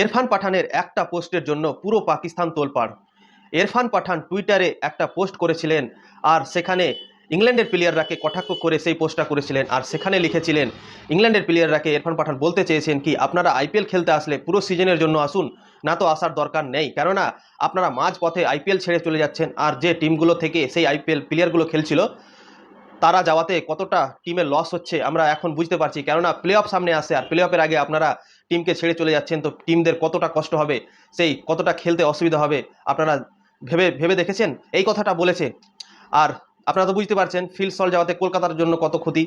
ইরফান পাঠানের একটা পোস্টের জন্য পুরো পাকিস্তান তোলপাড়। এরফান পাঠান টুইটারে একটা পোস্ট করেছিলেন আর সেখানে ইংল্যান্ডের প্লেয়াররাকে কটাক্ষ করে সেই পোস্টটা করেছিলেন আর সেখানে লিখেছিলেন, ইংল্যান্ডের প্লেয়াররাকে ইরফান পাঠান বলতে চেয়েছেন কি, আপনারা আইপিএল খেলতে আসলে পুরো সিজনের জন্য আসুন, না তো আসার দরকার নেই। কেননা আপনারা মাঝ পথে আইপিএল ছেড়ে চলে যাচ্ছেন আর যে টিমগুলো থেকে সেই আইপিএল প্লেয়ারগুলো খেলছিল, তারা যাওয়াতে কতটা টিমের লস হচ্ছে আমরা এখন বুঝতে পারছি। কেননা প্লে অফ সামনে আসে আর প্লে অফের আগে আপনারা টিমকে ছেড়ে চলে যাচ্ছেন, তো টিমদের কতটা কষ্ট হবে, সেই কতটা খেলতে অসুবিধা হবে, আপনারা ভেবে ভেবে দেখেছেন? এই কথাটা বলেছে। আর আপনারা তো বুঝতে পারছেন ফিল সল যাওয়াতে কলকাতার জন্য কত ক্ষতি,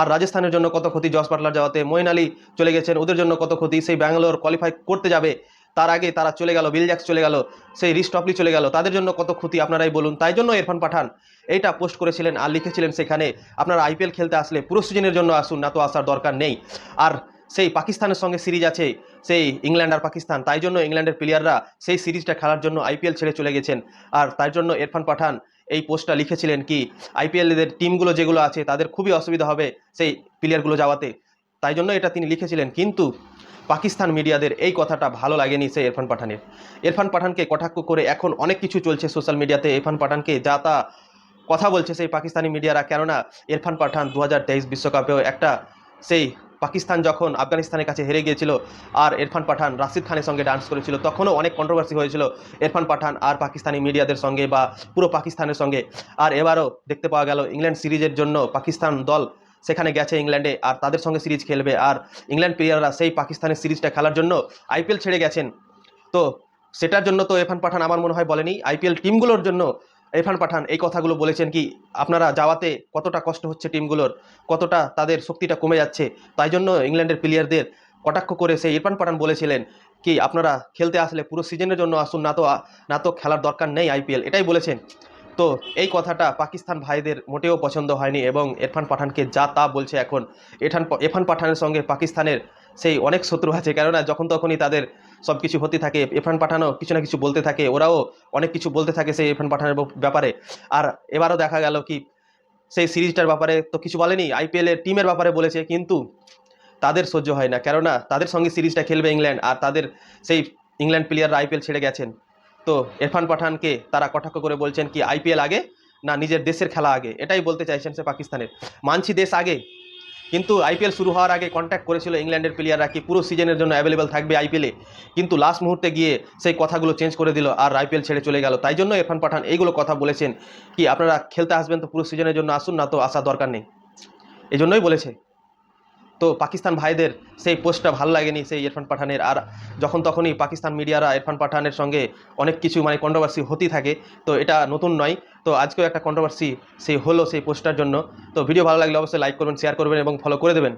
আর রাজস্থানের জন্য কত ক্ষতি জস পাটলার যাওয়াতে মইন আলী চলে গেছেন, ওদের জন্য কত ক্ষতি, সেই ব্যাঙ্গালোর কোয়ালিফাই করতে যাবে, তার আগে তারা চলে গেল, বিল জ্যাক্স চলে গেল, সেই রিস টপলি চলে গেল, তাদের জন্য কত ক্ষতি আপনারাই বলুন, তাই জন্য ইরফান পাঠান এইটা পোস্ট করেছিলেন আর লিখেছিলেন সেখানে, আপনারা আইপিএল খেলতে আসলে পুরো সিজনের জন্য আসুন, না তো আসার দরকার নেই। আর সেই পাকিস্তানের সঙ্গে সিরিজ আছে, সেই ইংল্যান্ড আর পাকিস্তান। তাই জন্য ইংল্যান্ডের প্লেয়াররা সেই সিরিজটা খেলার জন্য আইপিএল ছেড়ে চলে গেছেন। আর তাই জন্য ইরফান পাঠান এই পোস্টটা লিখেছিলেন কি আইপিএলের টিমগুলো যেগুলো আছে তাদের খুবই অসুবিধা হবে সেই প্লেয়ারগুলো যাওয়াতে। তাই জন্য এটা তিনি লিখেছিলেন। কিন্তু পাকিস্তান মিডিয়াদের এই কথাটা ভালো লাগেনি সে ইরফান পাঠানের। ইরফান পাঠানকে কটাক্ষ করে এখন অনেক কিছু চলছে সোশ্যাল মিডিয়াতে। ইরফান পাঠানকে যা তা কথা বলছে সেই পাকিস্তানি মিডিয়ারা। কেননা ইরফান পাঠান দু হাজার বিশ্বকাপেও একটা সেই পাকিস্তান যখন আফগানিস্তানের কাছে হেরে গিয়েছিল আর ইরফান পাঠান, রাশিদ খানের সঙ্গে ডান্স করেছিল, তখনও অনেক কন্ট্রোভার্সি হয়েছিল ইরফান পাঠান আর পাকিস্তানি মিডিয়াদের সঙ্গে বা পুরো পাকিস্তানের সঙ্গে। আর এবারও দেখতে পাওয়া গেল ইংল্যান্ড সিরিজের জন্য পাকিস্তান দল সেখানে গেছে ইংল্যান্ডে আর তাদের সঙ্গে সিরিজ খেলবে। আর ইংল্যান্ড প্লেয়াররা সেই পাকিস্তানের সিরিজটা খেলার জন্য আইপিএল ছেড়ে গেছেন। তো সেটার জন্য তো ইরফান পাঠান আমার মনে হয় বলেনি। আইপিএল টিমগুলোর জন্য ইরফান পাঠান। এই কথাগুলো বলেছেন কি, আপনারা যাওয়াতে কতটা কষ্ট হচ্ছে টিমগুলোর, কতটা তাদের শক্তিটা কমে যাচ্ছে, তাই জন্য ইংল্যান্ডের প্লেয়ারদের কটাক্ষ করে সেই ইরফান পাঠান বলেছিলেন কি, আপনারা খেলতে আসলে পুরো সিজনের জন্য আসুন, না তো না তো খেলার দরকার নেই আইপিএল, এটাই বলেছেন। তো এই কথাটা পাকিস্তান ভাইদের মোটেও পছন্দ হয়নি এবং ইরফান পাঠানকে যা তা বলছে এখন, এঠান ইরফান পাঠানের সঙ্গে পাকিস্তানের সেই অনেক শত্রু আছে। কেননা যখন তখনই তাদের সব কিছু হতে থাকে ইরফান পাঠানও কিছু না কিছু বলতে থাকে, ওরাও অনেক কিছু বলতে থাকে সেই ইরফান পাঠানের ব্যাপারে। আর এবারও দেখা গেল কি, সেই সিরিজটার ব্যাপারে তো কিছু বলেনি আইপিএলের টিমের ব্যাপারে বলেছে, কিন্তু তাদের সহ্য হয় না। কেননা তাদের সঙ্গে সিরিজটা খেলবে ইংল্যান্ড, আর তাদের সেই ইংল্যান্ড প্লেয়াররা আইপিএল ছেড়ে গেছেন। তো ইরফান পাঠানকে তারা কটাক্ষ করে বলছেন কি আইপিএল আগে না নিজের দেশের খেলা আগে? এটাই বলতে চাইছেন সে পাকিস্তানের। মানছি দেশ আগে, কিন্তু আইপিএল শুরু হওয়ার আগে কন্ট্যাক্ট করেছিল ইংল্যান্ডের প্লেয়াররা কি পুরো সিজনের জন্য অ্যাভেলেবেল থাকবে আইপিএলে কিন্তু লাস্ট মুহূর্তে গিয়ে সেই কথাগুলো চেঞ্জ করে দিল আর আইপিএল ছেড়ে চলে গেল। তাই জন্য ইরফান পাঠান এইগুলো কথা বলেছেন কি, আপনারা খেলতে আসবেন তো পুরো সিজনের জন্য আসুন না তো আসার দরকার নেই। এই জন্যই বলেছে। তো পাকিস্তান ভাইদের সেই পোস্টটা ভালো লাগেনি সেই ইরফান পাঠানের। আর যখন তখনই পাকিস্তান মিডিয়ারা ইরফান পাঠানের সঙ্গে অনেক কিছু মানে কন্ট্রোভার্সি হতেই থাকে, তো এটা নতুন নয়। তো আজকেও একটা কন্ট্রোভার্সি সেই হলো সেই পোস্টটার জন্য। তো ভিডিও ভালো লাগলে অবশ্যই লাইক করবেন শেয়ার করবেন এবং ফলো করে দেবেন।